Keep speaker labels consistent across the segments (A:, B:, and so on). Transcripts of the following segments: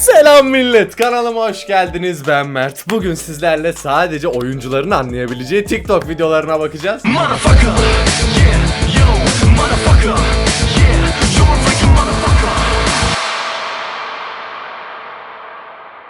A: Selam millet kanalıma hoş geldiniz. Ben Mert. Bugün sizlerle sadece oyuncuların anlayabileceği TikTok videolarına bakacağız.
B: Motherfucker, yeah, yo, motherfucker,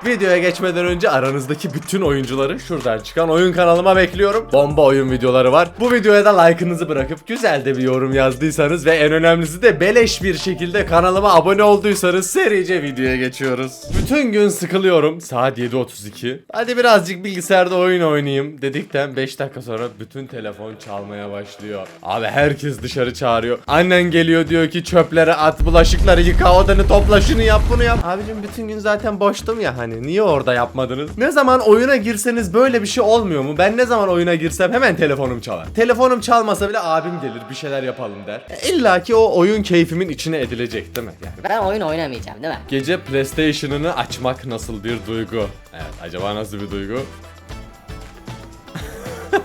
A: Videoya geçmeden önce aranızdaki bütün oyuncuları şuradan çıkan oyun kanalıma bekliyorum. Bomba oyun videoları var. Bu videoya da like'ınızı bırakıp güzel de bir yorum yazdıysanız ve en önemlisi de beleş bir şekilde kanalıma abone olduysanız serice videoya geçiyoruz. Bütün gün sıkılıyorum. Saat 7.32. Hadi birazcık bilgisayarda oyun oynayayım dedikten 5 dakika sonra bütün telefon çalmaya başlıyor. Abi herkes dışarı çağırıyor. Annen geliyor diyor ki çöpleri at, bulaşıkları yıka, odanı topla, şunu yap, bunu yap. Abicim bütün gün zaten boştum ya hani niye orada yapmadınız? Ne zaman oyuna girseniz böyle bir şey olmuyor mu? Ben ne zaman oyuna girsem hemen telefonum çalar. Telefonum çalmasa bile abim gelir bir şeyler yapalım der. İlla ki o oyun keyfimin içine edilecek değil mi? Yani
C: Ben oyun oynamayacağım değil mi?
A: Gece PlayStation'ını açmak nasıl bir duygu? Evet, acaba nasıl bir duygu?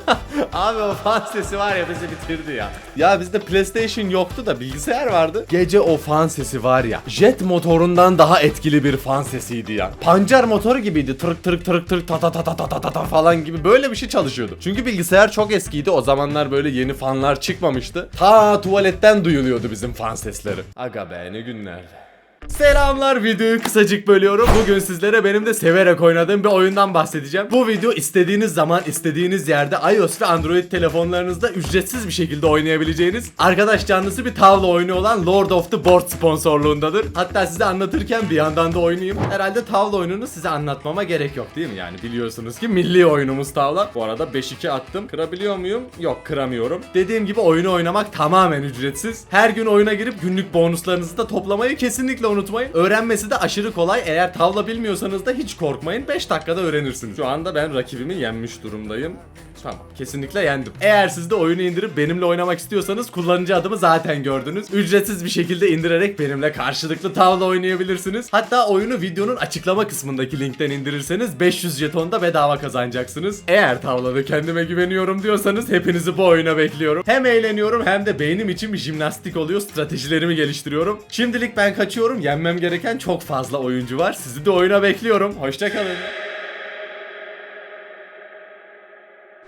A: Abi o fan sesi var ya bizi bitirdi ya. Ya bizde PlayStation yoktu da bilgisayar vardı. Gece o fan sesi var ya. Jet motorundan daha etkili bir fan sesiydi ya. Pancar motoru gibiydi. Tırk tırk tırk tırk ta ta ta ta ta ta ta, ta falan gibi böyle bir şey çalışıyordu. Çünkü bilgisayar çok eskiydi. O zamanlar böyle yeni fanlar çıkmamıştı. Ta tuvaletten duyuluyordu bizim fan sesleri. Aga be ne günlerdi. Selamlar videoyu kısacık bölüyorum. Bugün sizlere benim de severek oynadığım bir oyundan bahsedeceğim. Bu video istediğiniz zaman istediğiniz yerde iOS ve Android telefonlarınızda ücretsiz bir şekilde oynayabileceğiniz arkadaş canlısı bir tavla oyunu olan Lord of the Board sponsorluğundadır. Hatta size anlatırken bir yandan da oynayayım. Herhalde tavla oyununu size anlatmama gerek yok değil mi? Yani biliyorsunuz ki milli oyunumuz tavla. Bu arada 5-2 attım. Kırabiliyor muyum? Yok kıramıyorum. Dediğim gibi oyunu oynamak tamamen ücretsiz. Her gün oyuna girip günlük bonuslarınızı da toplamayı kesinlikle unutmayın. Öğrenmesi de aşırı kolay. Eğer tavla bilmiyorsanız da hiç korkmayın. 5 dakikada öğrenirsiniz. Şu anda ben rakibimi yenmiş durumdayım. Tamam kesinlikle yendim. Eğer siz de oyunu indirip benimle oynamak istiyorsanız kullanıcı adımı zaten gördünüz. Ücretsiz bir şekilde indirerek benimle karşılıklı tavla oynayabilirsiniz. Hatta oyunu videonun açıklama kısmındaki linkten indirirseniz 500 jeton da bedava kazanacaksınız. Eğer tavlada kendime güveniyorum diyorsanız hepinizi bu oyuna bekliyorum. Hem eğleniyorum hem de beynim için bir jimnastik oluyor. Stratejilerimi geliştiriyorum. Şimdilik ben kaçıyorum. Yenmem gereken çok fazla oyuncu var. Sizi de oyuna bekliyorum. Hoşçakalın.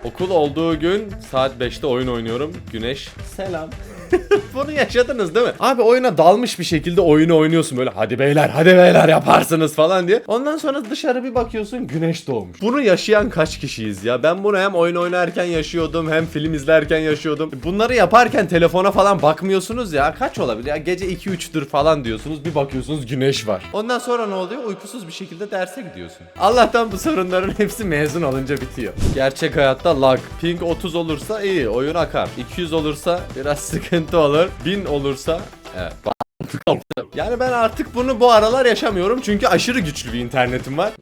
A: Okul olduğu gün saat 5'te oyun oynuyorum. Güneş selam. Bunu yaşadınız değil mi? Abi oyuna dalmış bir şekilde oyunu oynuyorsun böyle hadi beyler hadi beyler yaparsınız falan diye. Ondan sonra dışarı bir bakıyorsun güneş doğmuş. Bunu yaşayan kaç kişiyiz ya? Ben bunu hem oyun oynarken yaşıyordum hem film izlerken yaşıyordum. Bunları yaparken telefona falan bakmıyorsunuz ya. Kaç olabilir ya? Gece 2-3'tür falan diyorsunuz. Bir bakıyorsunuz güneş var. Ondan sonra ne oluyor? Uykusuz bir şekilde derse gidiyorsun. Allah'tan bu sorunların hepsi mezun olunca bitiyor. Gerçek hayatta lag. Ping 30 olursa iyi oyun akar. 200 olursa biraz sıkıntı olur. 1000 olursa evet. Yani ben artık bunu bu aralar yaşamıyorum çünkü aşırı güçlü bir internetim var.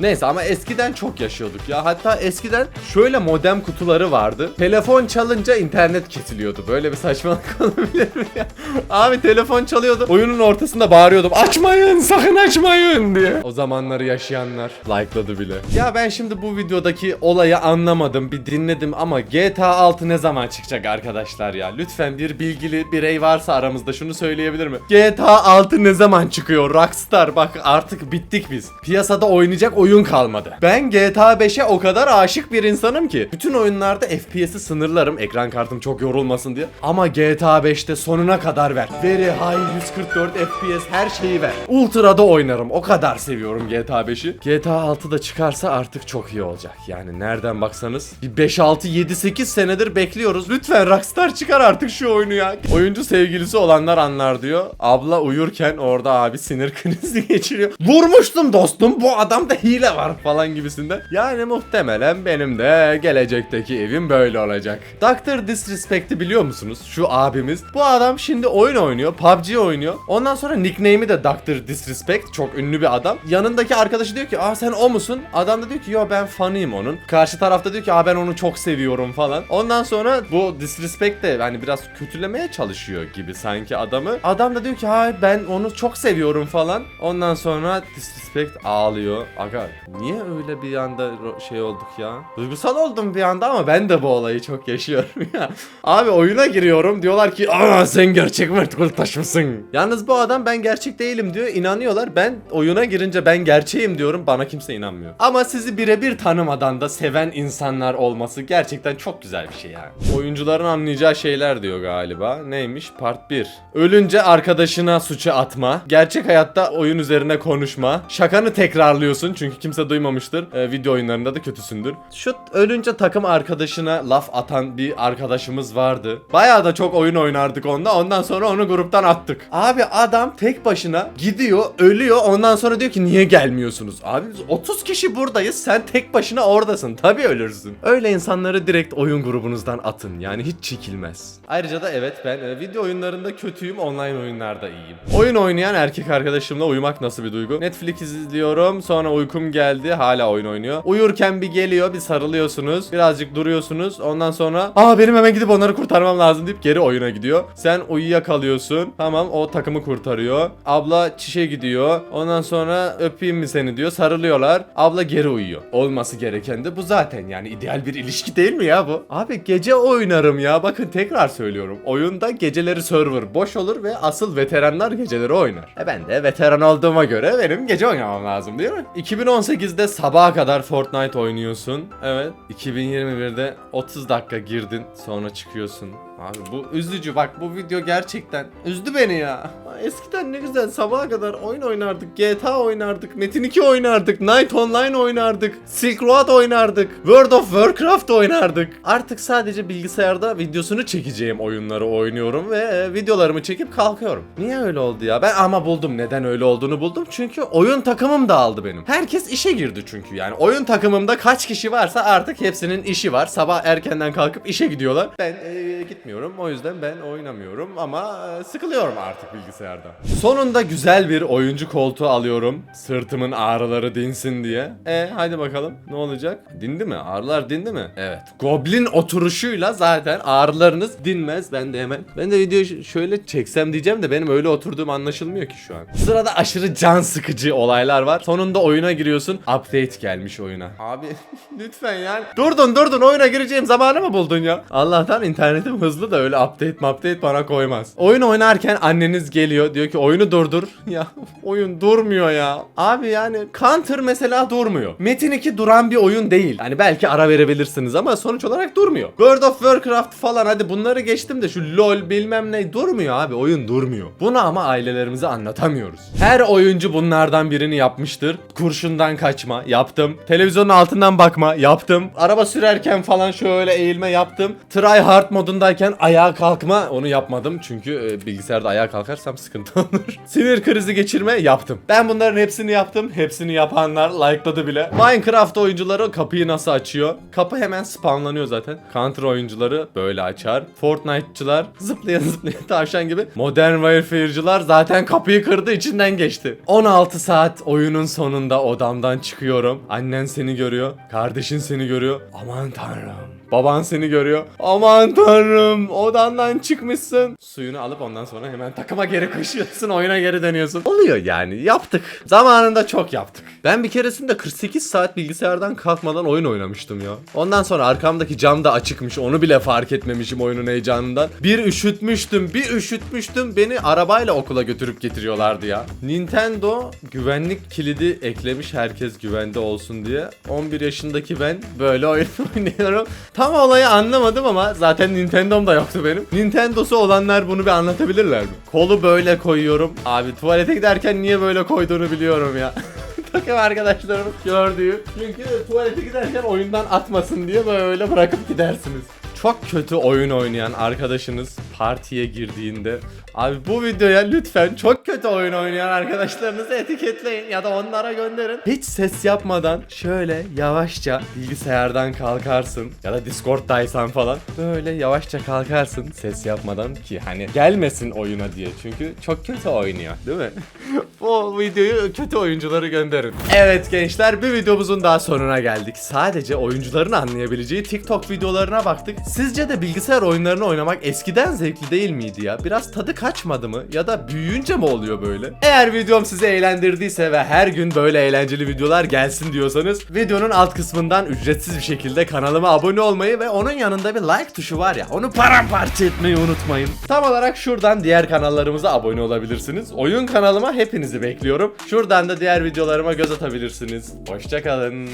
A: Neyse ama eskiden çok yaşıyorduk ya. Hatta eskiden şöyle modem kutuları vardı. Telefon çalınca internet kesiliyordu. Böyle bir saçmalık olabilir mi ya? Abi telefon çalıyordu. Oyunun ortasında bağırıyordum. Açmayın sakın açmayın diye. O zamanları yaşayanlar like'ladı bile. Ya ben şimdi bu videodaki olayı anlamadım. Bir dinledim ama GTA 6 ne zaman çıkacak arkadaşlar ya? Lütfen bir bilgili birey varsa aramızda şunu söyleyebilir mi? GTA 6 ne zaman çıkıyor? Rockstar bak artık bittik biz. Piyasada oynayacak oyun kalmadı. Ben GTA 5'e o kadar aşık bir insanım ki. Bütün oyunlarda FPS'i sınırlarım. Ekran kartım çok yorulmasın diye. Ama GTA 5'te sonuna kadar ver. Very high 144 FPS her şeyi ver. Ultra'da oynarım. O kadar seviyorum GTA 5'i. GTA 6 da çıkarsa artık çok iyi olacak. Yani nereden baksanız bir 5 6 7 8 senedir bekliyoruz. Lütfen Rockstar çıkar artık şu oyunu ya. Oyuncu sevgilisi olanlar anlar diyor. Abla uyurken orada abi sinir krizi geçiriyor. Vurmuştum dostum bu adamda hile var falan gibisinden. Yani muhtemelen benim de gelecekteki evim böyle olacak. Dr. Disrespect'i biliyor musunuz? Şu abimiz. Bu adam şimdi oyun oynuyor. PUBG oynuyor. Ondan sonra nickname'i de Dr. Disrespect. Çok ünlü bir adam. Yanındaki arkadaşı diyor ki aa sen o musun? Adam da diyor ki yo ben fanıyım onun. Karşı tarafta diyor ki aa ben onu çok seviyorum falan. Ondan sonra bu Disrespect de hani biraz kötülemeye çalışıyor gibi sanki adamı. Adam da diyor ki ha ben onu çok seviyorum falan. Ondan sonra Disrespect ağlıyor. Aga var. Niye öyle bir anda şey olduk ya? Duygusal oldum bir anda ama ben de bu olayı çok yaşıyorum ya. Abi oyuna giriyorum diyorlar ki aa sen gerçek Mert taş mısın? Yalnız bu adam ben gerçek değilim diyor inanıyorlar. Ben oyuna girince ben gerçeğim diyorum bana kimse inanmıyor. Ama sizi birebir tanımadan da seven insanlar olması gerçekten çok güzel bir şey yani. Oyuncuların anlayacağı şeyler diyor galiba. Neymiş? Part 1. Ölünce arkadaşına suçu atma. Gerçek hayatta oyun üzerine konuşma. Şakanı tekrarlıyorsun çünkü kimse duymamıştır. Ee, video oyunlarında da kötüsündür. Şu ölünce takım arkadaşına laf atan bir arkadaşımız vardı. Bayağı da çok oyun oynardık onda. Ondan sonra onu gruptan attık. Abi adam tek başına gidiyor, ölüyor. Ondan sonra diyor ki niye gelmiyorsunuz? Abi biz 30 kişi buradayız. Sen tek başına oradasın. Tabii ölürsün. Öyle insanları direkt oyun grubunuzdan atın. Yani hiç çekilmez. Ayrıca da evet ben e, video oyunlarında kötüyüm, online oyunlarda iyiyim. Oyun oynayan erkek arkadaşımla uyumak nasıl bir duygu? Netflix izliyorum, sonra uykum geldi, hala oyun oynuyor. Uyurken bir geliyor, bir sarılıyorsunuz, birazcık duruyorsunuz. Ondan sonra aa benim hemen gidip onları kurtarmam lazım deyip geri oyuna gidiyor. Sen uyuyakalıyorsun. Tamam o takımı kurtarıyor. Abla çişe gidiyor. Ondan sonra öpeyim mi seni diyor. Sarılıyorlar. Abla geri uyuyor. Olması gereken de bu zaten. Yani ideal bir ilişki değil mi ya bu? Abi gece oynarım ya. Bakın tekrar söylüyorum. Oyunda geceleri server boş olur ve asıl veteranlar geceleri oynar. E ben de veteran olduğuma göre benim gece oynamam lazım değil mi? 2018'de sabaha kadar Fortnite oynuyorsun. Evet. 2021'de 30 dakika girdin sonra çıkıyorsun. Abi bu üzücü bak bu video gerçekten üzdü beni ya. Eskiden ne güzel sabaha kadar oyun oynardık. GTA oynardık. Metin 2 oynardık. Night Online oynardık. Silk Road oynardık. World of Warcraft oynardık. Artık sadece bilgisayarda videosunu çekeceğim oyunları oynuyorum ve e, videolarımı çekip kalkıyorum. Niye öyle oldu ya? Ben ama buldum neden öyle olduğunu buldum. Çünkü oyun takımım dağıldı benim. Herkes işe girdi çünkü yani. Oyun takımımda kaç kişi varsa artık hepsinin işi var. Sabah erkenden kalkıp işe gidiyorlar. Ben e, gitmiyorum. O yüzden ben oynamıyorum ama e, sıkılıyorum artık bilgisayarda. Sonunda güzel bir oyuncu koltuğu alıyorum. Sırtımın ağrıları dinsin diye. E hadi bakalım ne olacak? Dindi mi? Ağrılar dindi mi? Evet. Goblin oturuşuyla zaten ağrılarınız dinmez. Ben de hemen. Ben de videoyu şöyle çeksem diyeceğim de benim öyle oturduğum anlaşılmıyor ki şu an. Sırada aşırı can sıkıcı olaylar var. Sonunda oyuna giriyorsun. Update gelmiş oyuna. Abi lütfen yani. Durdun durdun oyuna gireceğim zamanı mı buldun ya? Allah'tan internetim hızlı da öyle update update bana koymaz. Oyun oynarken anneniz geliyor diyor ki oyunu durdur. Ya oyun durmuyor ya. Abi yani Counter mesela durmuyor. Metin 2 duran bir oyun değil. Yani belki ara verebilirsiniz ama sonuç olarak durmuyor. World of Warcraft falan hadi bunları geçtim de şu LoL bilmem ne durmuyor abi oyun durmuyor. Bunu ama ailelerimize anlatamıyoruz. Her oyuncu bunlardan birini yapmıştır. Kurşundan kaçma yaptım. Televizyonun altından bakma yaptım. Araba sürerken falan şöyle eğilme yaptım. Try hard modundayken ayağa kalkma onu yapmadım. Çünkü e, bilgisayarda ayağa kalkarsam sıkıntı olur. Sinir krizi geçirme yaptım. Ben bunların hepsini yaptım. Hepsini yapanlar like'ladı bile. Minecraft oyuncuları kapıyı nasıl açıyor? Kapı hemen spawnlanıyor zaten. Counter oyuncuları böyle açar. Fortnite'çılar zıplayan zıplayan tavşan gibi. Modern Warfare'cılar zaten kapıyı kırdı içinden geçti. 16 saat oyunun sonunda odamdan çıkıyorum. Annen seni görüyor. Kardeşin seni görüyor. Aman tanrım. Baban seni görüyor. Aman tanrım odandan çıkmışsın. Suyunu alıp ondan sonra hemen takıma geri koşuyorsun oyuna geri dönüyorsun. Oluyor yani yaptık. Zamanında çok yaptık. Ben bir keresinde 48 saat bilgisayardan kalkmadan oyun oynamıştım ya. Ondan sonra arkamdaki cam da açıkmış onu bile fark etmemişim oyunun heyecanından. Bir üşütmüştüm bir üşütmüştüm beni arabayla okula götürüp getiriyorlardı ya. Nintendo güvenlik kilidi eklemiş herkes güvende olsun diye. 11 yaşındaki ben böyle oyun oynuyorum. Tam olayı anlamadım ama zaten Nintendo'm da yoktu benim. Nintendo'su olanlar bunu bir anlatabilirler mi? Kolu böyle koyuyorum. Abi tuvalete giderken niye böyle koyduğunu biliyorum ya. Takım arkadaşlarımız gördüğü. Çünkü tuvalete giderken oyundan atmasın diye böyle bırakıp gidersiniz. Çok kötü oyun oynayan arkadaşınız partiye girdiğinde Abi bu videoya lütfen çok kötü oyun oynayan arkadaşlarınızı etiketleyin ya da onlara gönderin. Hiç ses yapmadan şöyle yavaşça bilgisayardan kalkarsın ya da Discord'daysan falan böyle yavaşça kalkarsın ses yapmadan ki hani gelmesin oyuna diye çünkü çok kötü oynuyor değil mi? Bu videoyu kötü oyuncuları gönderin. Evet gençler bir videomuzun daha sonuna geldik. Sadece oyuncuların anlayabileceği TikTok videolarına baktık. Sizce de bilgisayar oyunlarını oynamak eskiden zevkli değil miydi ya? Biraz tadı kaçmadı mı? Ya da büyüyünce mi oluyor böyle? Eğer videom sizi eğlendirdiyse ve her gün böyle eğlenceli videolar gelsin diyorsanız videonun alt kısmından ücretsiz bir şekilde kanalıma abone olmayı ve onun yanında bir like tuşu var ya onu paramparça etmeyi unutmayın. Tam olarak şuradan diğer kanallarımıza abone olabilirsiniz. Oyun kanalıma hepinizi bekliyorum. Şuradan da diğer videolarıma göz atabilirsiniz. Hoşçakalın.